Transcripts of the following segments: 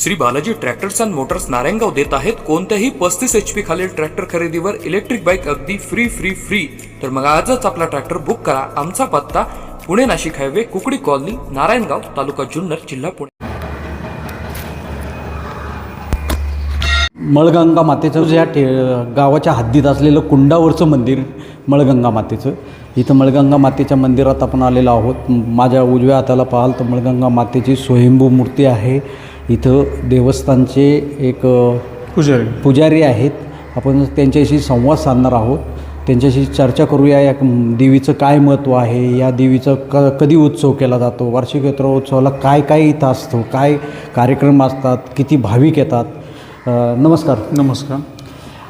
Shri Balaji tractors and motors Narayangaon देत आहेत. कोणत्याही पस्तीस एच पी खालील ट्रॅक्टर खरेदीवर इलेक्ट्रिक बाईक अगदी फ्री फ्री फ्री तर मग आजच आपला ट्रॅक्टर बुक करा. आमचा पत्ता पुणे नाशिक हायवे कुकडी कॉलनी नारायणगाव तालुका जुन्नर जिल्हा पुणे. मळगंगा मातेचं ज्या ठे गावाच्या हद्दीत असलेलं कुंडावरचं मंदिर मळगंगा मातेचं. इथं मळगंगा मातेच्या मंदिरात आपण आलेलो आहोत. माझ्या उजव्या हाताला पाहाल तर मळगंगा मातेची स्वयंभू मूर्ती आहे. इथं देवस्थानचे एक पुजारी. पुजारी आहेत. आपण त्यांच्याशी संवाद साधणार आहोत. त्यांच्याशी चर्चा करूया या देवीचं काय महत्त्व आहे? या देवीचं क कधी उत्सव केला जातो? वार्षिक यात्रा उत्सवाला काय काय इथं असतो? काय कार्यक्रम असतात? किती भाविक येतात? नमस्कार. नमस्कार.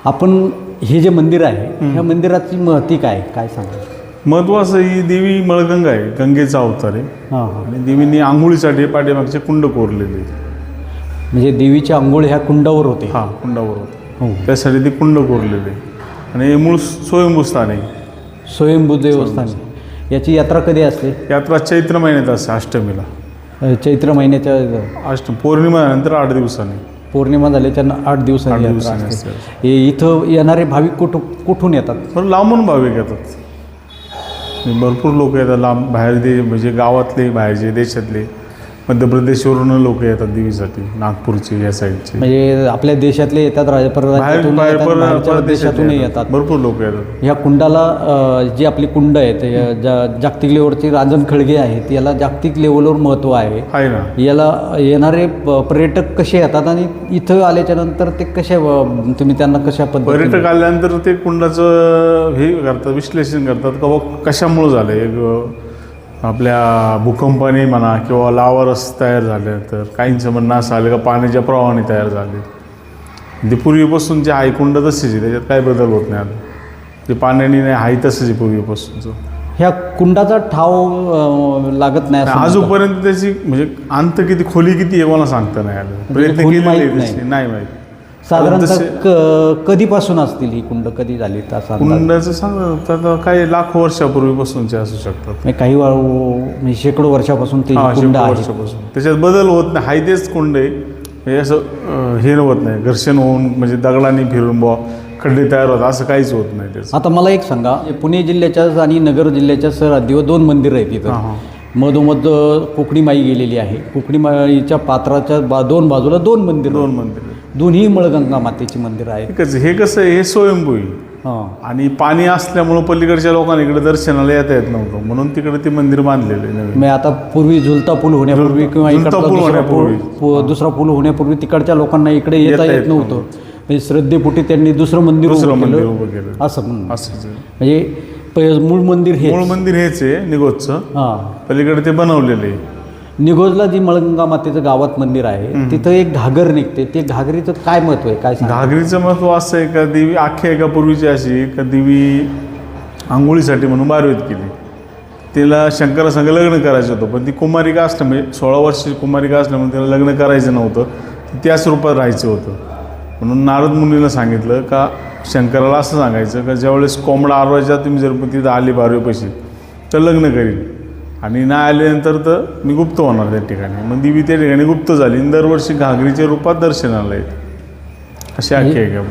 आपण हे जे मंदिर आहे ह्या मंदिराची महती काय? काय सांगा महत्वाचं ही देवी मळगंगा आहे गंगेचा अवतार आहे. हां हां. आणि देवीने आंघोळीसाठी पाठीमागचे कुंड कोरलेले आहेत. म्हणजे देवीच्या आंघोळ ह्या कुंडावर होते. हा कुंडावर होते. हो. त्यासाठी ते कुंड कोरलेले. आणि हे मूळ स्वयंभू स्थान आहे. स्वयंभू देवस्थान. याची यात्रा कधी असते? यात्रा चैत्र महिन्यात असते अष्टमीला. चैत्र महिन्याच्या अष्ट पौर्णिमा नंतर आठ दिवसांनी. पौर्णिमा झाल्याच्या आठ दिवसांनी यात्रा असते. हे इथं येणारे भाविक कुठं कुठून येतात? पण लांबून भाविक येतात. म्हणजे भरपूर लोक येतात लांब बाहेर दे म्हणजे गावातले बाहेरचे देशातले. मध्य प्रदेशवरून लोक येतात देवीसाठी नागपूरचे या साईडचे. म्हणजे आपल्या देशातले येतात बाहेर परराज्यातून बाहेर येतात, देशातूनही भरपूर लोक येतात. ह्या कुंडाला अ, जी आपली कुंड आहे ते जा- जागतिक लेवलची रांजण खळगे आहेत याला जागतिक लेवलवर महत्त्व आहे. आहे ना. याला येणारे प- पर्यटक कसे येतात आणि इथं आल्याच्यानंतर ते कसे तुम्ही त्यांना कशा पद्धतीने पर्यटक आल्यानंतर ते कुंडाचं हे करतात विश्लेषण करतात का बा कशामुळं झालं एक आपल्या भूकंपाने म्हणा किंवा लावारस तयार झाले तर काहींचं म्हणणं असं आलं का पाण्याच्या प्रवाहाने तयार झाले. ते पूर्वीपासून जे आहे कुंड तसेच आहे त्याच्यात काही बदल होत नाही आता. ते पाण्याने नाही आहे तसंच आहे पूर्वीपासूनचं. ह्या कुंडाचा ठाव लागत नाही. अजूनपर्यंत त्याची म्हणजे अंत किती खोली किती आहे मला सांगता नाही आलं. प्रयत्न खोली केलेले. नाही माहीत. साधारणतः क- कधीपासून असतील ही कुंड? कधी झाली तसा अंदाज? कुंडाचं सांग आता काही लाख वर्षापूर्वीपासूनचे असू शकतात. म्हणजे काही वा- म्हणजे शेकडो वर्षापासून ते हा कुंड शेकडो आहे. वर्षापासून. त्याच्यात बदल होत नाही. हाय तेच कुंड आहे. हे असं अं, हे होत नाही. घर्षण होऊन म्हणजे दगडांनी फिरून बुवा खड्डे तयार होतात. असं काहीच होत नाही त्याचं. आता मला एक सांगा पुणे जिल्ह्याच्या आणि नगर जिल्ह्याच्या सरहद्दीवर दोन मंदिरं आहेत हां इथं हां. मधोमध कोकणी माई गेलेली आहे. कोकणी माईच्या पात्राच्या बा दोन बाजूला दोन मंदिर दोन मंदिर दोन्ही मळगंगा मातेची मंदिरं आहेत. हे कसं आहे हे स्वयंभू आहे. हां. आणि पाणी असल्यामुळं पलीकडच्या लोकांना इकडे दर्शनाला येता येत नव्हतं. म्हणून तिकडे ते मंदिर बांधलेलं आहे नवीन. मग आता पूर्वी झुलता पूल होण्यापूर्वी किंवा झुलता इकडचा पूल दुसरा पूल होण्यापूर्वी. पु- दुसरा पूल होण्यापूर्वी तिकडच्या लोकांना इकडे येता येता नव्हतं. म्हणजे श्रद्धेपोटी त्यांनी दुसरं मंदिर दुसरं उभं मंदिर केलं उभं केलं. असं असंच आहे. म्हणजे प- मूळ मंदिर हे मूळ मंदिर हेच आहे निगोजचं हां. पलीकडे ते बनवलेलं आहे. निगोजला जी मळगंगा मातेचं गावात मंदिर आहे तिथं एक घागर निघते. ते घागरीचं काय महत्त्व आहे? काय घागरीचं महत्त्व असं आहे का देवी आख्या एका पूर्वीची अशी का देवी आंघोळीसाठी म्हणून बारवेत केली. तिला शंकरासंग लग्न करायचं होतं. पण ती कुमारिका असलं म्हणजे सोळा वर्षाची कुमारिका असल्यामुळे तिला लग्न करायचं नव्हतं. त्याच रूपात राहायचं होतं. म्हणून नारद मुनीला सांगितलं का शंकराला असं सांगायचं का ज्यावेळेस कोंबडा आरवायचा तुम्ही जर तिथं आली बारवेपाशी तर लग्न करीन. आणि नाही आल्यानंतर तर मी गुप्त होणार त्या ठिकाणी. मग देवी त्या ठिकाणी गुप्त झाली आणि दरवर्षी घागरीच्या रूपात दर्शनाला येते. अशी आख्या आहे का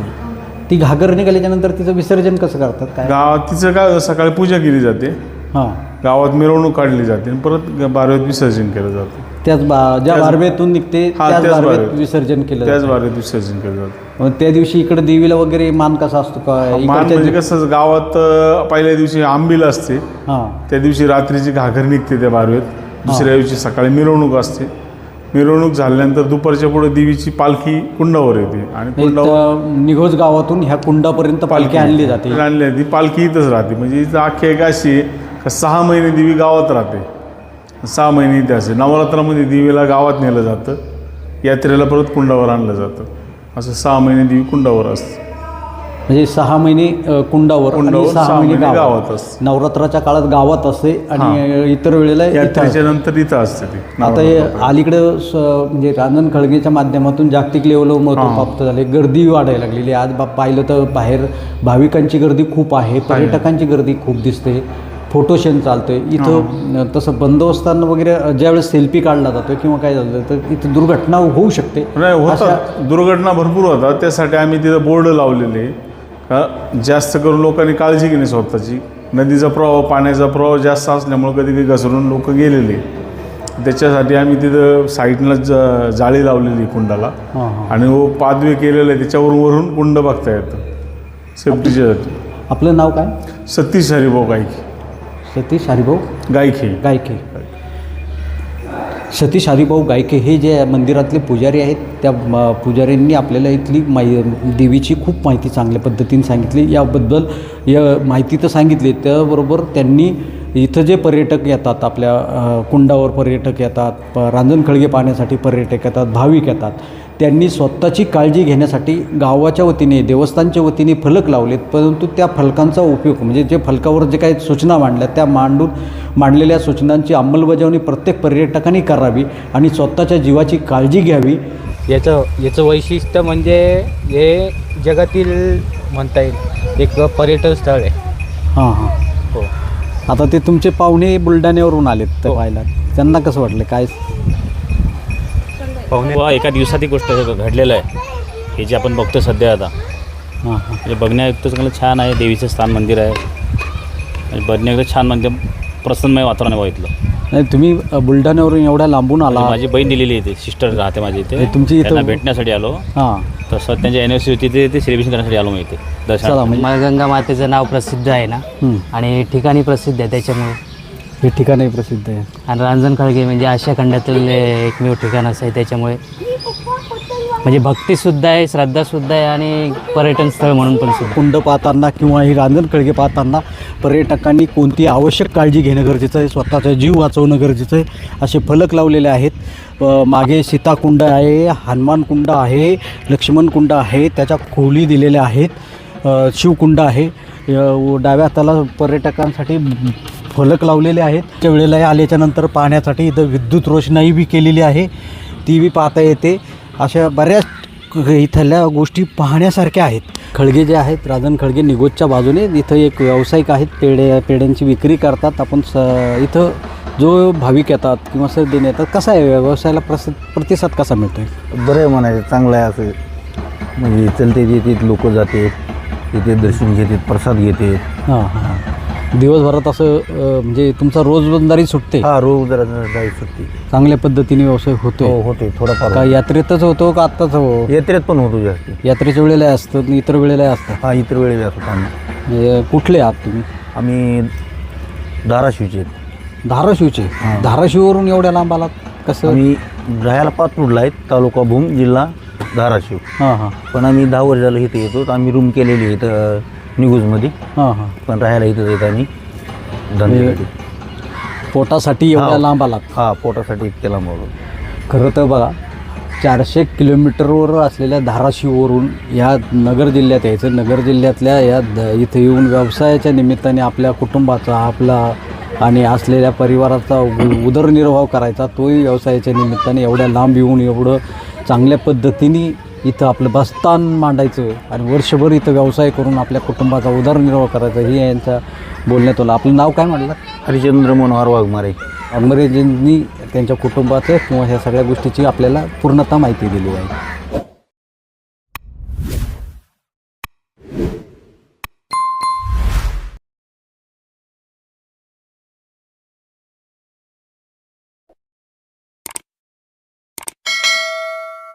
ती घागर निघाल्याच्या नंतर तिचं विसर्जन कसं करतात? काय? गावात तिचं काय सकाळी पूजा केली जाते. हां. गावात मिरवणूक काढली जाते आणि परत बारवेत विसर्जन केलं जातं. त्याच बा ज्या त्याच- बारवेतून निघते हा, त्याच त्याच बारवेत बारवेत. विसर्जन केलं त्याच जातं. बारवेत विसर्जन केलं जातं. मग त्या दिवशी इकडे देवीला वगैरे मान कसा असतो का? मान इकडच्या म्हणजे कसं गावात अं, पहिल्या दिवशी आंबील असते. हां. त्या दिवशी रात्रीची घागर निघते त्या बारवेत. दुसऱ्या दिवशी सकाळी मिरवणूक असते. मिरवणूक झाल्यानंतर दुपारच्या पुढे देवीची पालखी कुंडावर येते. आणि कुंडावर निघोज गावातून ह्या कुंडापर्यंत पालखी आणली जाते. आणली जाते. ती पालखी इथंच राहते. म्हणजे इथं अख्खी एक अशी आहे का सहा महिने देवी गावात राहते. सहा महिने इथे असते नवरात्रामध्ये देवीला गावात नेलं जातं. यात्रेला परत कुंडावर आणलं जातं. असं सहा महिने देवी कुंडावर असते. म्हणजे सहा महिने कुंडावर कुंडावर, सहा महिने गावात. असते. नवरात्राच्या काळात गावात असते आणि इतर वेळेला. यात्रेच्या नंतर इथं असते ती. आता हे अलीकडे म्हणजे रांजण खळगेच्या माध्यमातून जागतिक लेवलवर महत्त्व प्राप्त झाले. गर्दी वाढायला लागलेली. आज पाहिलं तर बाहेर भाविकांची गर्दी खूप आहे. पर्यटकांची गर्दी खूप दिसते. फोटोशन चालतं आहे इथं तसं बंदोबस्तान वगैरे अ, ज्यावेळेस सेल्फी काढला जातो किंवा काय झालं तर इथं दुर्घटना होऊ शकते. नाही दुर्घटना भरपूर होतात. त्यासाठी आम्ही तिथं बोर्ड लावलेले का जास्त करून लोकांनी काळजी घेणे स्वतःची. नदीचा प्रवाह पाण्याचा प्रवाह जास्त असल्यामुळे कधी कधी घसरून लोक गेलेले त्याच्यासाठी आम्ही तिथं साईडला ज जाळी लावलेली कुंडाला. हां हां. आणि वो पादवे केलेलं आहे त्याच्यावरून वरून कुंड बघता येतं. सेफ्टीच्यासाठी आपलं नाव काय? सतीश हरिभाऊ गायकी. सतीश हरिभाऊ गायकी. गायके. सतीश हरिभाऊ गायके हे जे मंदिरातले पुजारी आहेत त्या म, पुजाऱ्यांनी आपल्याला इथली माहि देवीची खूप माहिती चांगल्या पद्धतीने सांगितली. याबद्दल या माहिती तर सांगितली त्याबरोबर त्यांनी इथं जे पर्यटक येतात आपल्या कुंडावर पर्यटक येतात प रांजणखळगे पाहण्यासाठी पर्यटक येतात भाविक येतात त्यांनी स्वतःची काळजी घेण्यासाठी गावाच्या वतीने देवस्थानच्या वतीने फलक लावलेत परंतु त्या फलकांचा उपयोग म्हणजे जे फलकावर जे काही सूचना मांडल्या त्या मांडून मांडलेल्या सूचनांची अंमलबजावणी प्रत्येक पर्यटकांनी करावी आणि स्वतःच्या जीवाची काळजी घ्यावी. याचं याचं वैशिष्ट्य म्हणजे हे जगातील म्हणता येईल एक पर्यटन स्थळ आहे. हां हो. आता ते तुमचे पाहुणे बुलढाण्यावरून आलेत तर हो. पाहायला. त्यांना कसं वाटलं? काय? पाहुणे वा एका दिवसात ही गोष्ट घडलेलं आहे. हे जे आपण बघतो सध्या आता. हां हां. म्हणजे बघण्यायुक्त चांगलं छान आहे. देवीचं स्थान मंदिर आहे. आणि बघण्यायुक्त छान म्हणजे प्रसन्नमय वातावरण आहे बघितलं नाही तुम्ही बुलढाण्यावरून एवढ्या लांबून आला. माझी बहीण दिलेली इथे सिस्टर राहते माझी इथे. तुमची इथं- भेटण्यासाठी आलो. हां. तसं त्यांची एनिव्हर्सरी होती ते ते सेलिब्रेशन करण्यासाठी आलो मी इथे चला दर्शन म्हणजे माळगंगा मातेचं नाव प्रसिद्ध आहे ना? हं. आणि ठिकाणी प्रसिद्ध आहे त्याच्यामुळे. हे ठिकाणही प्रसिद्ध आहे. आणि रांजण खळगे म्हणजे आशिया खंडातील एकमेव ठिकाण असं आहे त्याच्यामुळे. म्हणजे भक्तीसुद्धा आहे श्रद्धासुद्धा आहे आणि पर्यटन स्थळ म्हणून पण सुद्धा कुंड पाहताना किंवा ही रांजणखळगे पाहताना पर्यटकांनी कोणती आवश्यक काळजी घेणं गरजेचं आहे? स्वतःचा जीव वाचवणं गरजेचं आहे? असे फलक लावलेले आहेत. मागे सीताकुंड आहे हनुमान कुंड आहे लक्ष्मण कुंड आहे त्याच्या खोली दिलेल्या आहेत. शिवकुंड आहे. डाव्या हाताला पर्यटकांसाठी फलक लावलेले आहेत. त्या वेळेला आल्याच्यानंतर पाहण्यासाठी इथं विद्युत रोषणाई बी केलेली आहे. ती बी पाहता येते. अशा बऱ्याच इथल्या गोष्टी पाहण्यासारख्या आहेत. खळगे जे आहेत राजन खळगे निगोजच्या बाजूने इथं एक व्यावसायिक आहेत पेढे पेढ्यांची विक्री करतात. आपण स इथं जो भाविक येतात किंवा सर्दीने येतात कसा आहे? व्यवसायाला प्रस प्रतिसाद कसा मिळतो आहे बरं आहे म्हणायचं चांगलं आहे असं. म्हणजे चलते येतात लोक जाते तिथे दर्शन घेतात प्रसाद घेते हां हां. दिवसभरात असं अं, म्हणजे तुमचा रोजबंदारी सुटते. हा रोज जरा जरा जायची सुट्टी चांगल्या पद्धतीने व्यवसाय होतो हो होते थोडाफार का यात्रेतच होतो का आत्ताच हो? यात्रेत पण होतो जास्त. यात्रेच्या वेळेला असतं आणि इतर वेळेला असतं. हा इतर वेळेस असतो आम्ही. म्हणजे कुठले आहात तुम्ही? आम्ही धाराशिवचे आहेत. धाराशिवचे? धाराशिववरून एवढ्या लांब आलात? कसं? आम्ही राहायला पाचपूरला आहेत तालुका भूम जिल्हा धाराशिव. हां हां. पण आम्ही दहा वर्ष झालं इथे येतो. आम्ही रूम केलेली आहे इथं निगूजमध्ये हां हां. पण राहायला इथंच येत आम्ही धंद्यासाठी पोटासाठी एवढ्या हा. लांब आलात? हा पोटासाठी इतक्या लांब आलो. खरं तर बघा चारशे किलोमीटरवर असलेल्या धाराशिववरून या नगर जिल्ह्यात यायचं. नगर जिल्ह्यातल्या या द इथं येऊन व्यवसायाच्या निमित्ताने आपल्या कुटुंबाचा आपला आणि असलेल्या परिवाराचा उ- उदरनिर्वाह करायचा तोही व्यवसायाच्या निमित्ताने एवढ्या लांब येऊन एवढं चांगल्या पद्धतीने इथं आपलं बस्तान मांडायचं आणि वर्षभर इथं व्यवसाय करून आपल्या कुटुंबाचा उदरनिर्वाह करायचा हे यांच्या बोलण्यात आलं. आपलं नाव काय म्हटलं हरिचंद्र मनोहर वाघमारे. अंग्रेजांनी त्यांच्या कुटुंबाचं किंवा ह्या सगळ्या गोष्टीची आपल्याला पूर्णतः माहिती दिली आहे.